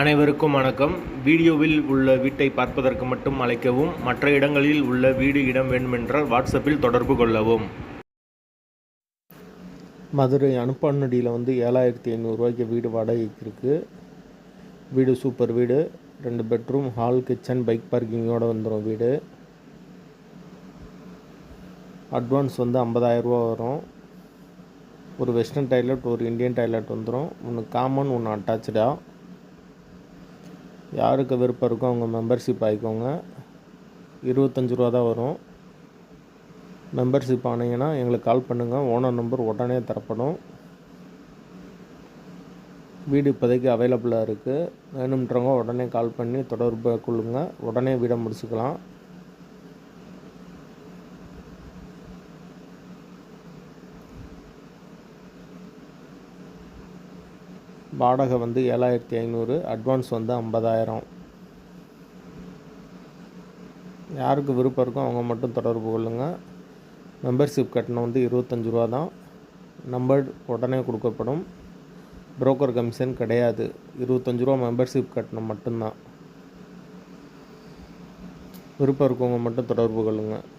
அனைவருக்கும் வணக்கம். வீடியோவில் உள்ள வீட்டை பார்ப்பதற்கு மட்டும் அழைக்கவும் மற்ற இடங்களில் உள்ள வீடு இடம் வேண்டுமென்றால் வாட்ஸ்அப்பில் தொடர்பு கொள்ளவும். மதுரை அனுப்பானடியில் வந்து ஏழாயிரத்தி ஐநூறுரூவாய்க்கு வீடு வாடகைக்கு இருக்குது வீடு சூப்பர் வீடு. ரெண்டு பெட்ரூம் ஹால் கிச்சன் பைக் பார்க்கிங்கோடு வந்துடும் வீடு. அட்வான்ஸ் வந்து 50000 ரூபா வரும். ஒரு வெஸ்டர்ன் டாய்லெட் ஒரு இந்தியன் டாய்லெட் வந்துடும் ஒன்று காமன் ஒன்று அட்டாச்சாக யாருக்கு விருப்பம் இருக்கோ அவங்க மெம்பர்ஷிப் ஆகிக்கோங்க இருபத்தஞ்சி ரூபா தான் வரும். மெம்பர்ஷிப் ஆனீங்கன்னா எங்களுக்கு கால் பண்ணுங்கள் ஓனர் நம்பர் உடனே தரப்படும். வீடு இப்போதைக்கு அவைலபிளாக இருக்குது வேணுன்றவங்க உடனே கால் பண்ணி தொடர்பு கொள்ளுங்கள் உடனே வீடை முடிச்சுக்கலாம். வாடகை வந்து ஏழாயிரத்தி ஐநூறு அட்வான்ஸ் வந்து ஐம்பதாயிரம். யாருக்கு விருப்பம் இருக்கோ அவங்க மட்டும் தொடர்பு கொள்ளுங்கள் மெம்பர்ஷிப் கட்டணம் வந்து இருபத்தஞ்சி ரூபா தான். நம்பர் உடனே கொடுக்கப்படும். புரோக்கர் கமிஷன் கிடையாது. இருபத்தஞ்சி ரூபா மெம்பர்ஷிப் கட்டணம் மட்டும்தான். விருப்பம் இருக்கவங்க மட்டும் தொடர்பு கொள்ளுங்கள்